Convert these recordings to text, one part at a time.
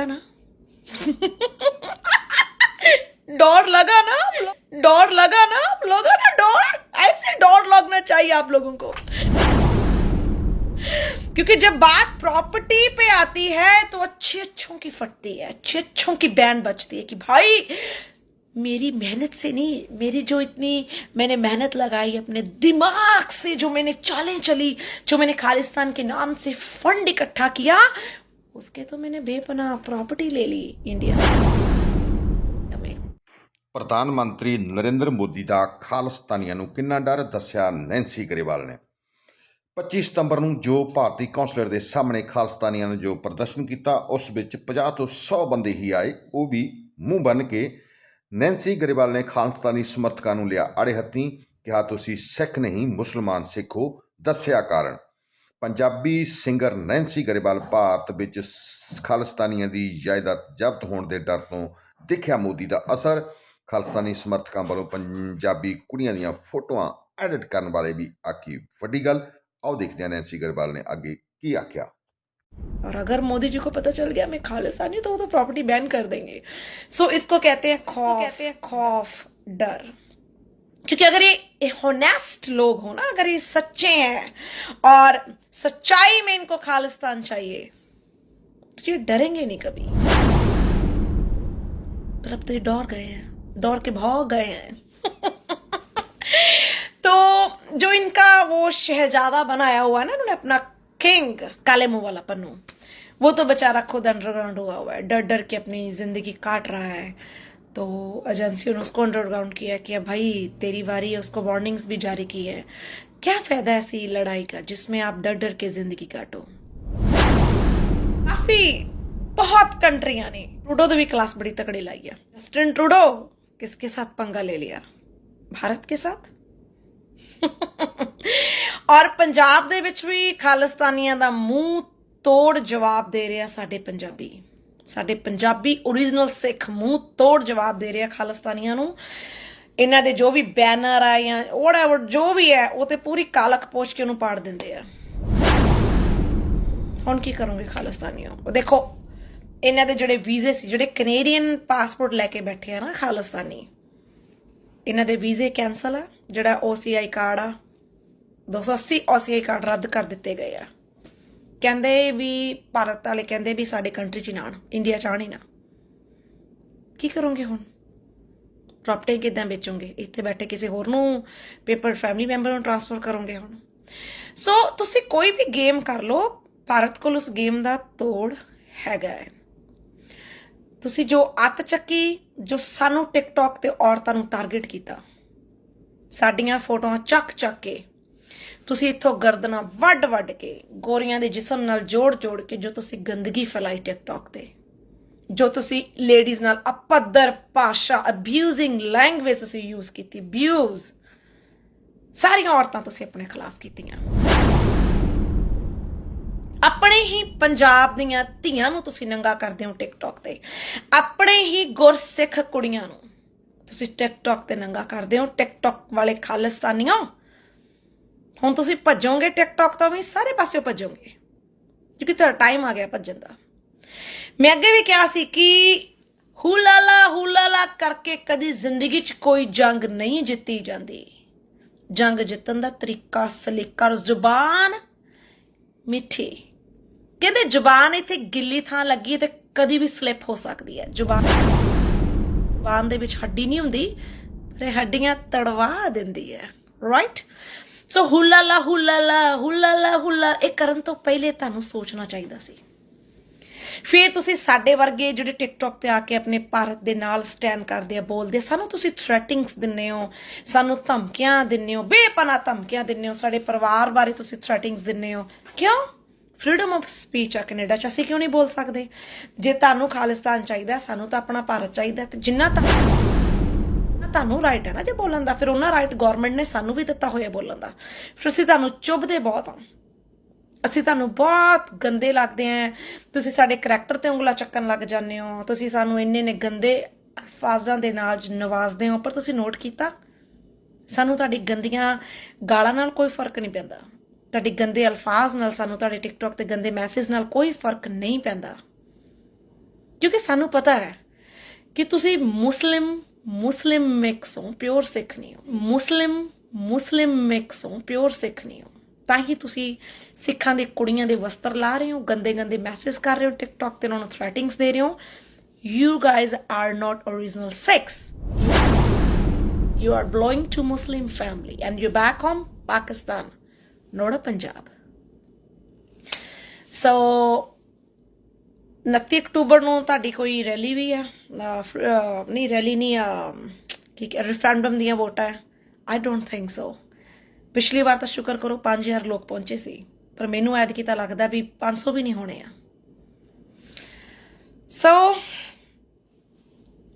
है ना? डर लगा ना आप लोग, डर लगा ना आप लोगों ना, डर, ऐसे डर लगना चाहिए आप लोगों को। क्योंकि जब बात प्रॉपर्टी पे आती है तो अच्छे अच्छों की फटती है, अच्छे अच्छों की बैंड बचती है कि भाई, मेरी मेहनत से नहीं, मेरी जो इतनी, मैंने मेहनत लगाई, अपने दिमाग से जो मैंने चालें चली, जो मैंने खालिस्तान के नाम से फंड इकट्ठा किया उसके तो मैंने बेपनाह प्रॉपर्टी ले ली इंडिया में ਪ੍ਰਧਾਨ ਮੰਤਰੀ ਨਰਿੰਦਰ ਮੋਦੀ ਦਾ ਖਾਲਿਸਤਾਨੀਆਂ ਨੂੰ ਕਿੰਨਾ ਡਰ ਦੱਸਿਆ ਨੈਂਸੀ ਗਰੇਵਾਲ ਨੇ 25 ਸਤੰਬਰ ਨੂੰ ਜੋ ਭਾਰਤੀ ਕੌਂਸਲਰ ਦੇ ਸਾਹਮਣੇ ਖਾਲਿਸਤਾਨੀਆਂ ਨੇ ਜੋ ਪ੍ਰਦਰਸ਼ਨ ਕੀਤਾ ਉਸ ਵਿੱਚ 50 ਤੋਂ 100 ਬੰਦੇ ਹੀ ਆਏ ਉਹ ਵੀ ਮੂੰਹ ਬੰਨ ਕੇ ਨੈਂਸੀ ਗਰੇਵਾਲ ਨੇ ਖਾਲਿਸਤਾਨੀ ਸਮਰਥਕਾਂ ਨੂੰ ਲਿਆ ਆੜੇ ਹੱਥੀਂ ਕਿਹਾ ਤੁਸੀਂ ਸਿੱਖ ਨਹੀਂ ਮੁਸਲਮਾਨ ਸਿੱਖ ਹੋ ਦੱਸਿਆ ਕਾਰਨ ਪੰਜਾਬੀ ਸਿੰਗਰ ਨੈਂਸੀ ਗਰੇਵਾਲ ਭਾਰਤ ਵਿੱਚ ਸ- ਖਾਲਿਸਤਾਨੀਆਂ ਦੀ ਜਾਇਦਾਦ ਜ਼ਬਤ ਹੋਣ ਦੇ ਡਰ ਤੋਂ ਦਿਖਿਆ ਮੋਦੀ ਦਾ ਅਸਰ ਖਾਲਿਸਤਾਨੀ ਸਮਰਥਕਾਂ ਵੱਲੋਂ ਪੰਜਾਬੀ ਕੁੜੀਆਂ ਦੀਆਂ ਫੋਟੋਆਂ ਐਡਿਟ ਕਰਨ ਵਾਲੇ ਵੀ ਆਖੀ ਵੱਡੀ ਗੱਲ ਆਓ ਦੇਖਦੇ ਹਾਂ ਨੈਂਸੀ ਗਰੇਵਾਲ ਨੇ ਅੱਗੇ ਕੀ ਆਖਿਆ और अगर मोदी जी को पता चल गया मैं खालिस्तानी हूं, तो वो तो प्रॉपर्टी बैन कर देंगे सो इसको कहते हैं खौफ कहते हैं खौफ डर क्योंकि अगर ये होनेस्ट लोग हो ना, अगर ये सच्चे हैं, और सच्चाई में इनको खालिस्तान चाहिए तो ये डरेंगे नहीं कभी। पर अब तो ये डर गए हैं, डर के भाग गए हैं। तो जो इनका वो शहजादा बनाया हुआ है ना इन्होंने अपना किंग, काले मुँह वाला पन्नू, वो तो बेचारा खुद अंडरग्राउंड हुआ हुआ है डर डर के अपनी ज़िंदगी काट रहा है। तो एजेंसियों ने उसको अंडरग्राउंड किया कि अब भाई तेरी बारी है उसको वार्निंग्स भी जारी की है क्या फायदा ऐसी लड़ाई का जिसमें आप डर डर के जिंदगी काटो काफी बहुत कंट्रियां ने ट्रूडो तो भी क्लास बड़ी तकड़ी लाई है जस्टिन ट्रूडो किसके साथ पंगा ले लिया भारत के साथ ਔਰ ਪੰਜਾਬ ਦੇ ਵਿੱਚ ਵੀ ਖਾਲਿਸਤਾਨੀਆਂ ਦਾ ਮੂੰਹ ਤੋੜ ਜਵਾਬ ਦੇ ਰਿਹਾ ਸਾਡੇ ਪੰਜਾਬੀ ਸਾਡੇ ਪੰਜਾਬੀ ਓਰੀਜਨਲ ਸਿੱਖ ਮੂੰਹ ਤੋੜ ਜਵਾਬ ਦੇ ਰਿਹਾ ਖਾਲਿਸਤਾਨੀਆਂ ਨੂੰ। ਇਹਨਾਂ ਦੇ ਜੋ ਵੀ ਬੈਨਰ ਆ ਜਾਂ whatever ਜੋ ਵੀ ਹੈ, ਉਹ ਤੇ ਪੂਰੀ ਕਾਲਕ ਪੋਸ਼ ਕੇ ਉਹਨੂੰ ਪਾੜ ਦਿੰਦੇ ਆ। ਹੁਣ ਕੀ ਕਰੋਗੇ ਖਾਲਿਸਤਾਨੀਓ ਉਹ ਦੇਖੋ, ਇਹਨਾਂ ਦੇ ਜਿਹੜੇ ਵੀਜ਼ੇ ਸੀ, ਜਿਹੜੇ ਕੈਨੇਡੀਅਨ ਪਾਸਪੋਰਟ ਲੈ ਕੇ ਬੈਠੇ ਆ ਨਾ ਖਾਲਿਸਤਾਨੀ, ਇਹਨਾਂ ਦੇ ਵੀਜ਼ੇ ਕੈਨਸਲ ਆ, ਜਿਹੜਾ OCI ਕਾਰਡ ਆ 280 OCI ਕਾਰਡ ਰੱਦ ਕਰ ਦਿੱਤੇ ਗਏ ਆ। ਕਹਿੰਦੇ ਵੀ ਭਾਰਤ ਵਾਲੇ ਕਹਿੰਦੇ ਵੀ ਸਾਡੇ ਕੰਟਰੀ 'ਚ ਨਾ ਆਉਣ ਇੰਡੀਆ 'ਚ ਆਉਣ ਹੀ ਨਾ। ਕੀ ਕਰੋਗੇ ਹੁਣ? ਪ੍ਰਾਪਰਟੀ ਕਿਦਾਂ ਵੇਚੋਗੇ? ਇੱਥੇ ਬੈਠੇ ਕਿਸੇ ਹੋਰ ਨੂੰ ਪੇਪਰ ਫੈਮਿਲੀ ਮੈਂਬਰ ਨੂੰ ਟ੍ਰਾਂਸਫਰ ਕਰੋਗੇ ਹੁਣ। ਸੋ ਤੁਸੀਂ ਕੋਈ ਵੀ ਗੇਮ ਕਰ ਲਓ, ਭਾਰਤ ਕੋਲ ਉਸ ਗੇਮ ਦਾ ਤੋੜ ਹੈਗਾ ਹੈ। ਤੁਸੀਂ ਜੋ ਅੱਤ ਚੱਕੀ, ਜੋ ਸਾਨੂੰ ਟਿਕਟੌਕ ਤੇ ਔਰਤਾਂ ਨੂੰ ਟਾਰਗੇਟ ਕੀਤਾ, ਸਾਡੀਆਂ ਫੋਟੋਆਂ ਚੱਕ ਚੱਕ ਕੇ ਤੁਸੀਂ ਇੱਥੋਂ ਗਰਦਨਾ ਵੱਡ ਵੱਡ ਕੇ ਗੋਰੀਆਂ ਦੇ ਜਿਸਮ ਨਾਲ ਜੋੜ ਜੋੜ ਕੇ ਜੋ ਤੁਸੀਂ ਗੰਦਗੀ ਫੈਲਾਈ ਟਿਕਟੌਕ ਤੇ, ਜੋ ਤੁਸੀਂ ਲੇਡੀਜ਼ ਨਾਲ ਅਪੱਦਰ ਭਾਸ਼ਾ ਅਬਿਊਜ਼ਿੰਗ ਲੈਂਗੁਏਜ ਤੁਸੀਂ ਯੂਜ਼ ਕੀਤੀ ਅਬਿਊਜ਼ ਸਾਰੀਆਂ ਔਰਤਾਂ ਤੁਸੀਂ ਆਪਣੇ ਖਿਲਾਫ ਕੀਤੀਆਂ। ਆਪਣੇ ਹੀ ਪੰਜਾਬ ਦੀਆਂ ਧੀਆਂ ਨੂੰ ਤੁਸੀਂ ਨੰਗਾ ਕਰਦੇ ਹੋ ਟਿਕਟੌਕ ਤੇ, ਆਪਣੇ ਹੀ ਗੁਰਸਿੱਖ ਕੁੜੀਆਂ ਨੂੰ ਤੁਸੀਂ ਟਿਕਟੌਕ ਤੇ ਨੰਗਾ ਕਰਦੇ ਹੋ ਟਿਕਟੌਕ ਵਾਲੇ ਖਾਲਿਸਤਾਨੀਆਂ ਹੁਣ ਤੁਸੀਂ ਭੱਜੋਗੇ ਟਿਕਟੌਕ ਤੋਂ ਵੀ ਸਾਰੇ ਪਾਸਿਓਂ ਭੱਜੋਗੇ, ਕਿਉਂਕਿ ਤੁਹਾਡਾ ਟਾਈਮ ਆ ਗਿਆ ਭੱਜਣ ਦਾ। ਮੈਂ ਅੱਗੇ ਵੀ ਕਿਹਾ ਸੀ ਕਿ ਹੁਲਾਲਾ ਹੁਲਾਲਾ ਕਰਕੇ ਕਦੀ ਜ਼ਿੰਦਗੀ 'ਚ ਕੋਈ ਜੰਗ ਨਹੀਂ ਜਿੱਤੀ ਜਾਂਦੀ। ਜੰਗ ਜਿੱਤਣ ਦਾ ਤਰੀਕਾ ਸਲੀਕਾ ਔਰ ਜ਼ੁਬਾਨ ਮਿੱਠੀ। ਕਹਿੰਦੇ ਜ਼ੁਬਾਨ ਇੱਥੇ ਗਿੱਲੀ ਥਾਂ ਲੱਗੀ ਹੈ ਤੇ ਕਦੀ ਵੀ ਸਲਿੱਪ ਹੋ ਸਕਦੀ ਹੈ। ਜ਼ੁਬਾਨ ਜ਼ੁਬਾਨ ਦੇ ਵਿੱਚ ਹੱਡੀ ਨਹੀਂ ਹੁੰਦੀ, ਪਰ ਇਹ ਹੱਡੀਆਂ ਤੜਵਾ ਦਿੰਦੀ ਹੈ। ਰਾਈਟ ਸੋ ਹੁਲਾ ਲਾ ਹੁਲਾ ਲਾ ਹੁਲਾ ਲਾ ਹੁਲਾ ਇਹ ਕਰਨ ਤੋਂ ਪਹਿਲੇ ਤੁਹਾਨੂੰ ਸੋਚਣਾ ਚਾਹੀਦਾ ਸੀ। ਫਿਰ ਤੁਸੀਂ ਸਾਡੇ ਵਰਗੇ ਜਿਹੜੇ ਟਿਕਟੌਕ ਤੇ ਆ ਕੇ ਆਪਣੇ ਭਾਰਤ ਦੇ ਨਾਲ ਸਟੈਂਡ ਕਰਦੇ ਆ, ਬੋਲਦੇ ਸਾਨੂੰ ਤੁਸੀਂ ਥ੍ਰੈਟਿੰਗਸ ਦਿੰਨੇ ਹੋ, ਸਾਨੂੰ ਧਮਕੀਆਂ ਦਿੰਨੇ ਹੋ ਬੇਪਨਾ ਧਮਕੀਆਂ ਦਿੰਨੇ ਹੋ, ਸਾਡੇ ਪਰਿਵਾਰ ਬਾਰੇ ਤੁਸੀਂ ਥ੍ਰੈਟਿੰਗਸ ਦਿੰਨੇ ਹੋ। ਕਿਉਂ? ਫਰੀडम ਆਫ ਸਪੀਚ ਆ ਕੈਨੇਡਾ ਚ, ਅਸੀਂ ਕਿਉਂ ਨਹੀਂ ਬੋਲ ਸਕਦੇ? ਜੇ ਤੁਹਾਨੂੰ ਖਾਲਿਸਤਾਨ ਚਾਹੀਦਾ, ਸਾਨੂੰ ਤਾਂ ਆਪਣਾ ਭਾਰਤ ਚਾਹੀਦਾ ਤੇ ਜਿੰਨਾ ਤਾਂ ਤੁਹਾਨੂੰ ਰਾਈਟ ਹੈ ਨਾ ਜੇ ਬੋਲਣ ਦਾ। ਫਿਰ ਉਹਨਾਂ ਰਾਈਟ ਗਵਰਨਮੈਂਟ ਨੇ ਸਾਨੂੰ ਵੀ ਦਿੱਤਾ ਹੋਇਆ ਬੋਲਣ ਦਾ। ਫਿਰ ਅਸੀਂ ਤੁਹਾਨੂੰ ਚੁੱਭਦੇ ਬਹੁਤ ਆ ਅਸੀਂ ਤੁਹਾਨੂੰ ਬਹੁਤ ਗੰਦੇ ਲੱਗਦੇ ਆਂ ਤੁਸੀਂ ਸਾਡੇ ਕਰੈਕਟਰ ਤੇ ਉਂਗਲਾ ਚੱਕਣ ਲੱਗ ਜਾਂਦੇ ਹੋ। ਤੁਸੀਂ ਸਾਨੂੰ ਇੰਨੇ ਨੇ ਗੰਦੇ ਅਲਫਾਜ਼ਾਂ ਦੇ ਨਾਲ ਨਵਾਜ਼ਦੇ ਹੋ, ਪਰ ਤੁਸੀਂ ਨੋਟ ਕੀਤਾ? ਸਾਨੂੰ ਤੁਹਾਡੀ ਗੰਦੀਆਂ ਗਾਲਾਂ ਨਾਲ ਕੋਈ ਫ਼ਰਕ ਨਹੀਂ ਪੈਂਦਾ। ਤੁਹਾਡੇ ਗੰਦੇ ਅਲਫਾਜ਼ ਨਾਲ ਸਾਨੂੰ ਤੁਹਾਡੇ ਟਿਕਟੌਕ ਤੇ ਗੰਦੇ ਮੈਸੇਜ ਨਾਲ ਕੋਈ ਫ਼ਰਕ ਨਹੀਂ ਪੈਂਦਾ। ਕਿਉਂਕਿ ਸਾਨੂੰ ਪਤਾ ਹੈ ਕਿ ਤੁਸੀਂ ਮੁਸਲਿਮ ਮੁਸਲਿਮ ਮਿਕਸੋਂ ਪਿਓਰ ਸਿੱਖ ਨਹੀਂ ਹੋ ਮੁਸਲਿਮ ਮੁਸਲਿਮ ਮਿਕਸੋਂ ਪਿਓਰ ਸਿੱਖ ਨਹੀਂ ਹੋ ਤਾਂ ਹੀ ਤੁਸੀਂ ਸਿੱਖਾਂ ਦੇ ਕੁੜੀਆਂ ਦੇ ਵਸਤਰ ਲਾ ਰਹੇ ਹੋ ਗੰਦੇ ਗੰਦੇ ਮੈਸੇਜ ਕਰ ਰਹੇ ਹੋ ਟਿਕਟੌਕ ਤੇ ਉਹਨਾਂ ਨੂੰ ਥ੍ਰੈਟਿੰਗਸ ਦੇ ਰਹੇ ਹੋ you guys are not origignal Sikhs you are belonging to muslim family and you're back home pakistan not a punjab so 29 ਅਕਤੂਬਰ ਨੂੰ ਤੁਹਾਡੀ ਕੋਈ ਰੈਲੀ ਵੀ ਆ? ਨਹੀਂ, ਰੈਲੀ ਨਹੀਂ ਆ, ਕੀ ਰੈਫਰੈਂਡਮ ਦੀਆਂ ਵੋਟਾਂ ਹੈ ਆਈ ਡੋਨਟ ਥਿੰਕ ਸੋ ਪਿਛਲੀ ਵਾਰ ਤਾਂ ਸ਼ੁਕਰ ਕਰੋ 5000 ਲੋਕ ਪਹੁੰਚੇ ਸੀ, ਪਰ ਮੈਨੂੰ ਐਤਕੀ ਤਾਂ ਲੱਗਦਾ ਵੀ 500 ਵੀ ਨਹੀਂ ਹੋਣੇ ਆ। ਸੋ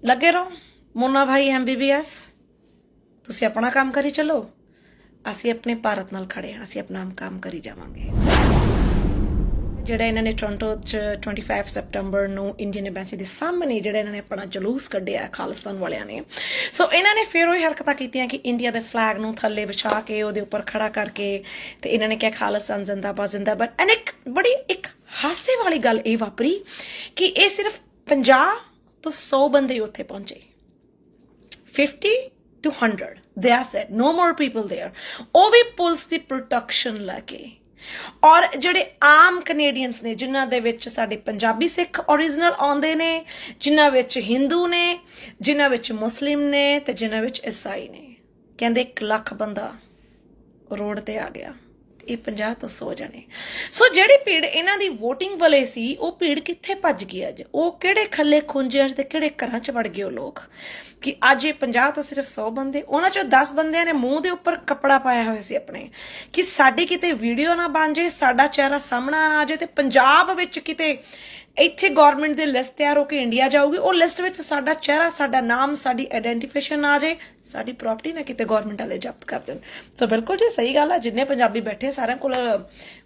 ਲੱਗੇ ਰਹੋ। ਮੋਨਾ ਭਾਈ ਐਮਬੀਬੀਐਸ ਤੁਸੀਂ ਆਪਣਾ ਕੰਮ ਕਰੀ ਚੱਲੋ। ਅਸੀਂ ਆਪਣੇ ਭਾਰਤ ਨਾਲ ਖੜੇ ਹਾਂ ਅਸੀਂ ਆਪਣਾ ਕੰਮ ਕਰੀ ਜਾਵਾਂਗੇ। ਜਿਹੜਾ ਇਹਨਾਂ ਨੇ ਟੋਰਾਂਟੋ ਚ 25 ਸਤੰਬਰ ਨੂੰ ਇੰਡੀਅਨ ਐਮਬੈਸੀ ਦੇ ਸਾਹਮਣੇ ਜਿਹੜਾ ਇਹਨਾਂ ਨੇ ਆਪਣਾ ਜਲੂਸ ਕੱਢਿਆ ਖਾਲਿਸਤਾਨ ਵਾਲਿਆਂ ਨੇ। ਸੋ ਇਹਨਾਂ ਨੇ ਫਿਰ ਉਹ ਹਰਕਤਾਂ ਕੀਤੀਆਂ ਕਿ ਇੰਡੀਆ ਦੇ ਫਲੈਗ ਨੂੰ ਥੱਲੇ ਵਿਛਾ ਕੇ ਉਹਦੇ ਉੱਪਰ ਖੜਾ ਕਰਕੇ ਤੇ ਇਹਨਾਂ ਨੇ ਕਿਹਾ ਖਾਲਿਸਤਾਨ ਜ਼ਿੰਦਾਬਾਦ ਜ਼ਿੰਦਾਬਾਦ। ਐਂਡ ਇੱਕ ਬੜੀ ਇੱਕ ਹਾਸੇ ਵਾਲੀ ਗੱਲ ਇਹ ਵਾਪਰੀ ਕਿ ਇਹ ਸਿਰਫ 50 ਤੋਂ 100 ਬੰਦੇ ਉੱਥੇ ਪਹੁੰਚੇ। 50 to 100 that's it no more people there ਉਹ ਵੀ ਪੁਲਿਸ ਦੀ ਪ੍ਰੋਟੈਕਸ਼ਨ ਲੈ ਕੇ। ਔਰ ਜਿਹੜੇ ਆਮ ਕੈਨੇਡੀਅਨਸ ਨੇ, ਜਿਨ੍ਹਾਂ ਦੇ ਵਿੱਚ ਸਾਡੇ ਪੰਜਾਬੀ ਸਿੱਖ origignal ਆਉਂਦੇ ਨੇ, ਜਿਨ੍ਹਾਂ ਵਿੱਚ ਹਿੰਦੂ ਨੇ, ਜਿਨ੍ਹਾਂ ਵਿੱਚ ਮੁਸਲਿਮ ਨੇ ਤੇ ਜਿਨ੍ਹਾਂ ਵਿੱਚ ਈਸਾਈ ਨੇ। ਕਹਿੰਦੇ 1 ਲੱਖ ਬੰਦਾ ਰੋਡ ਤੇ ਆ ਗਿਆ। ਇਹ 50 ਤੋਂ 100 ਜਣੇ। ਸੋ ਜਿਹੜੀ ਭੀੜ ਇਹਨਾਂ ਦੀ VOTING ਵਾਲੇ ਸੀ, ਉਹ ਭੀੜ ਕਿੱਥੇ ਭੱਜ ਗਈ ਅੱਜ? ਉਹ ਕਿਹੜੇ ਖੱਲੇ ਖੁੰਝਿਆਂ 'ਚ ਤੇ ਕਿਹੜੇ ਘਰਾਂ 'ਚ ਵੜ ਗਏ ਉਹ ਲੋਕ? ਕਿ ਅੱਜ ਇਹ 50 ਤੋਂ ਸਿਰਫ 100 ਬੰਦੇ, ਉਹਨਾਂ 'ਚੋਂ 10 ਬੰਦਿਆਂ ਨੇ ਮੂੰਹ ਦੇ ਉੱਪਰ ਕੱਪੜਾ ਪਾਇਆ ਹੋਇਆ ਸੀ ਆਪਣੇ। ਕਿ ਸਾਡੀ ਕਿਤੇ ਵੀਡੀਓ ਨਾ ਬਣ ਜੇ ਸਾਡਾ ਚਿਹਰਾ ਸਾਹਮਣਾ ਨਾ ਆ ਜੇ ਤੇ ਪੰਜਾਬ ਵਿੱਚ ਕਿਤੇ ਇੱਥੇ ਗਵਰਨਮੈਂਟ ਦੀ ਲਿਸਟ ਤਿਆਰ ਹੋ ਕੇ ਇੰਡੀਆ ਜਾਊਗੀ, ਉਹ ਲਿਸਟ ਵਿੱਚ ਸਾਡਾ ਚਿਹਰਾ, ਸਾਡਾ ਨਾਮ, ਸਾਡੀ ਆਇਡੈਂਟੀਫਿਕੇਸ਼ਨ ਆ ਜਾਏ, ਸਾਡੀ ਪ੍ਰਾਪਰਟੀ ਨਾ ਕਿਤੇ ਗਵਰਨਮੈਂਟ ਵਾਲੇ ਜ਼ਬਤ ਕਰ ਦੇਣ। ਸੋ ਬਿਲਕੁਲ ਜੀ, ਸਹੀ ਗੱਲ ਆ, ਜਿੰਨੇ ਪੰਜਾਬੀ ਬੈਠੇ ਸਾਰਿਆਂ ਕੋਲ,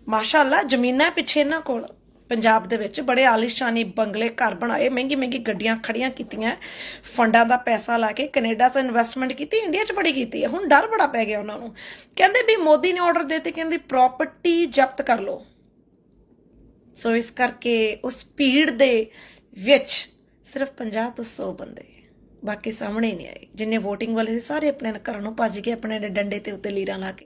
ਮਾਸ਼ਾਅੱਲਾ, ਜ਼ਮੀਨਾਂ ਪਿੱਛੇ ਇਹਨਾਂ ਕੋਲ। ਪੰਜਾਬ ਦੇ ਵਿੱਚ ਬੜੇ ਆਲੀਸ਼ਾਨੀ ਬੰਗਲੇ ਘਰ ਬਣਾਏ, ਮਹਿੰਗੀ ਮਹਿੰਗੀ ਗੱਡੀਆਂ ਖੜੀਆਂ ਕੀਤੀਆਂ, ਫੰਡਾਂ ਦਾ ਪੈਸਾ ਲਾ ਕੇ ਕੈਨੇਡਾ 'ਚ ਇਨਵੈਸਟਮੈਂਟ ਕੀਤੀ ਇੰਡੀਆ 'ਚ ਬੜੀ ਕੀਤੀ ਹੈ ਹੁਣ ਡਰ ਬੜਾ ਪੈ ਗਿਆ ਉਹਨਾਂ ਨੂੰ। ਕਹਿੰਦੇ ਵੀ ਮੋਦੀ ਨੇ ਆਰਡਰ ਦਿੱਤੇ ਕਿ ਇਹਦੀ ਪ੍ਰਾਪਰਟੀ ਜ਼ਬਤ ਕਰ ਲਓ। ਸੋ ਇਸ ਕਰਕੇ ਉਸ ਭੀੜ ਦੇ ਵਿੱਚ ਸਿਰਫ 50 ਤੋਂ 100 ਬੰਦੇ ਬਾਕੀ ਸਾਹਮਣੇ ਨਹੀਂ ਆਏ, ਜਿੰਨੇ VOTING ਵਾਲੇ ਸੀ, ਸਾਰੇ ਆਪਣੇ ਘਰਾਂ ਨੂੰ ਭੱਜ ਗਏ ਆਪਣੇ ਡੰਡੇ ਤੇ ਉੱਤੇ ਲੀਰਾਂ ਲਾ ਕੇ।